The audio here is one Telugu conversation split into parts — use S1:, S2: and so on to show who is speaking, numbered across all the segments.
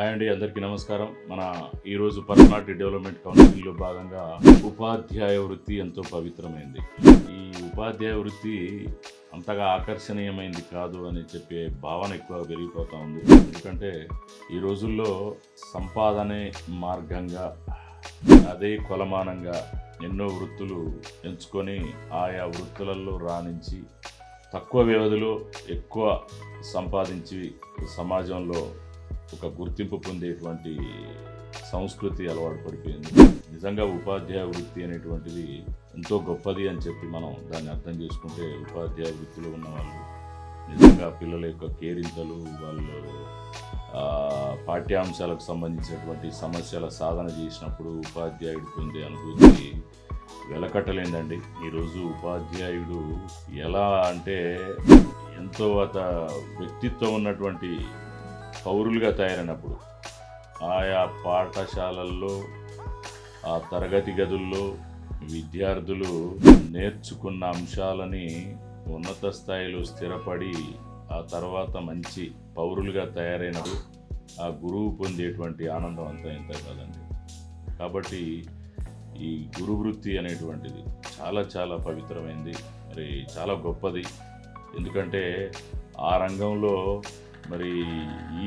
S1: అండి అందరికీ నమస్కారం. మన ఈరోజు పర్సనాలిటీ డెవలప్మెంట్ కౌన్సిల్లో భాగంగా ఉపాధ్యాయ వృత్తి ఎంతో పవిత్రమైంది. ఈ ఉపాధ్యాయ వృత్తి అంతగా ఆకర్షణీయమైంది కాదు అని చెప్పే భావన ఎక్కువ పెరిగిపోతూ ఉంది. ఎందుకంటే ఈ రోజుల్లో సంపాదనే మార్గంగా అదే కొలమానంగా ఎన్నో వృత్తులు ఎంచుకొని ఆయా వృత్తులలో రాణించి తక్కువ వ్యవధిలో ఎక్కువ సంపాదించి సమాజంలో ఒక గుర్తింపు పొందేటువంటి సంస్కృతి అలవాటు పడిపోయింది. నిజంగా ఉపాధ్యాయ వృత్తి అనేటువంటిది ఎంతో గొప్పది అని చెప్పి మనం దాన్ని అర్థం చేసుకుంటే ఉపాధ్యాయ వృత్తిలో ఉన్న వాళ్ళు నిజంగా పిల్లల యొక్క కేరింతలు వాళ్ళు పాఠ్యాంశాలకు సంబంధించినటువంటి సమస్యల సాధన చేసినప్పుడు ఉపాధ్యాయుడు పొందే అనుభూతి వెలకట్టలేదండి. ఈరోజు ఉపాధ్యాయుడు ఎలా అంటే ఎంతో అత వ్యక్తిత్వం ఉన్నటువంటి పౌరులుగా తయారైనప్పుడు ఆయా పాఠశాలల్లో ఆ తరగతి గదుల్లో విద్యార్థులు నేర్చుకున్న అంశాలని ఉన్నత స్థాయిలో స్థిరపడి ఆ తర్వాత మంచి పౌరులుగా తయారైనప్పుడు ఆ గురువు పొందేటువంటి ఆనందం అంతా ఇంత కాదండి. కాబట్టి ఈ గురు వృత్తి అనేటువంటిది చాలా చాలా పవిత్రమైంది. మరి చాలా గొప్పది. ఎందుకంటే ఆ రంగంలో మరి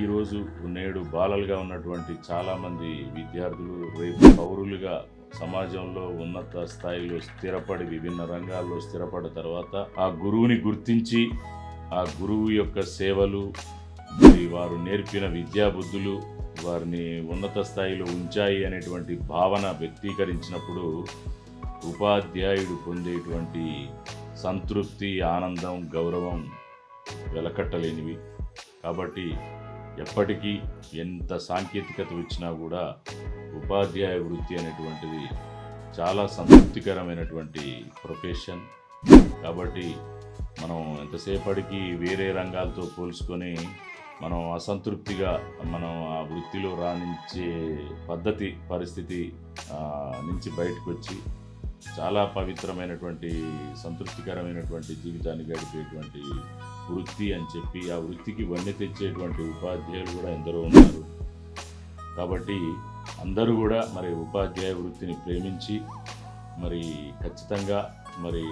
S1: ఈరోజు నేడు బాలలుగా ఉన్నటువంటి చాలామంది విద్యార్థులు రేపు పౌరులుగా సమాజంలో ఉన్నత స్థాయిలో స్థిరపడి విభిన్న రంగాల్లో స్థిరపడిన తర్వాత ఆ గురువుని గుర్తించి ఆ గురువు యొక్క సేవలు మరి వారు నేర్పిన విద్యాబుద్ధులు వారిని ఉన్నత స్థాయిలో ఉంచాయి అనేటువంటి భావన వ్యక్తీకరించినప్పుడు ఉపాధ్యాయుడు పొందేటువంటి సంతృప్తి ఆనందం గౌరవం వెలకట్టలేనివి. కాబట్టి ఎప్పటికీ ఎంత సాంకేతికత వచ్చినా కూడా ఉపాధ్యాయ వృత్తి అనేటువంటిది చాలా సంతృప్తికరమైనటువంటి ప్రొఫెషన్. కాబట్టి మనం ఎంతసేపటికి వేరే రంగాలతో పోల్చుకొని మనం అసంతృప్తిగా మనం ఆ వృత్తిలో రాణించే పద్ధతి పరిస్థితి నుంచి బయటకు వచ్చి చాలా పవిత్రమైనటువంటి సంతృప్తికరమైనటువంటి జీవితాన్ని గడిపేటువంటి వృత్తి అని చెప్పి ఆ వృత్తికి వన్నె తెచ్చేటువంటి ఉపాధ్యాయులు కూడా ఎందరో ఉన్నారు. కాబట్టి అందరూ కూడా మరి ఉపాధ్యాయ వృత్తిని ప్రేమించి మరి ఖచ్చితంగా మరి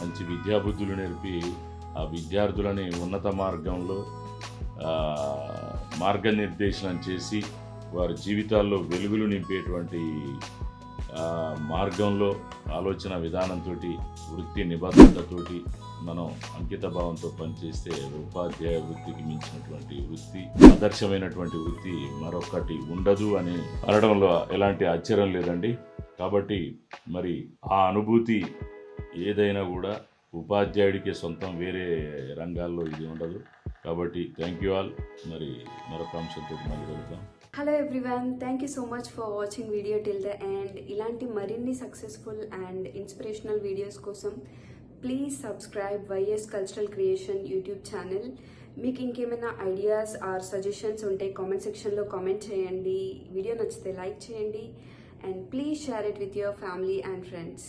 S1: మంచి విద్యాబుద్ధులు నేర్పి ఆ విద్యార్థులని ఉన్నత మార్గంలో మార్గనిర్దేశనం చేసి వారి జీవితాల్లో వెలుగులు నింపేటువంటి మార్గంలో ఆలోచన విధానంతో వృత్తి నిబద్ధతతోటి మనం అంకిత భావంతో పనిచేస్తే ఉపాధ్యాయ వృత్తికి మించినటువంటి వృత్తి ఆదర్శమైనటువంటి వృత్తి మరొకటి ఉండదు అని అనడంలో ఎలాంటి ఆశ్చర్యం లేదండి. కాబట్టి మరి ఆ అనుభూతి ఏదైనా కూడా ఉపాధ్యాయుడికి సొంతం వేరే రంగాల్లో ఇది ఉండదు. కాబట్టి థ్యాంక్ యూ ఆల్. మరి మరొక అంశంతో మళ్ళీ వెళ్తాం
S2: hello everyone thank you so much for watching video till the end ఇలాంటి మరిన్ని సక్సెస్ఫుల్ అండ్ ఇన్స్పిరేషనల్ వీడియోస్ కోసం please subscribe YS cultural creation YouTube channel మీకు ఇంకేమైనా ఐడియాస్ ఆర్ సజెషన్స్ ఉంటే కామెంట్ సెక్షన్లో కామెంట్ చేయండి. వీడియో నచ్చితే లైక్ చేయండి. And please share it with your family and friends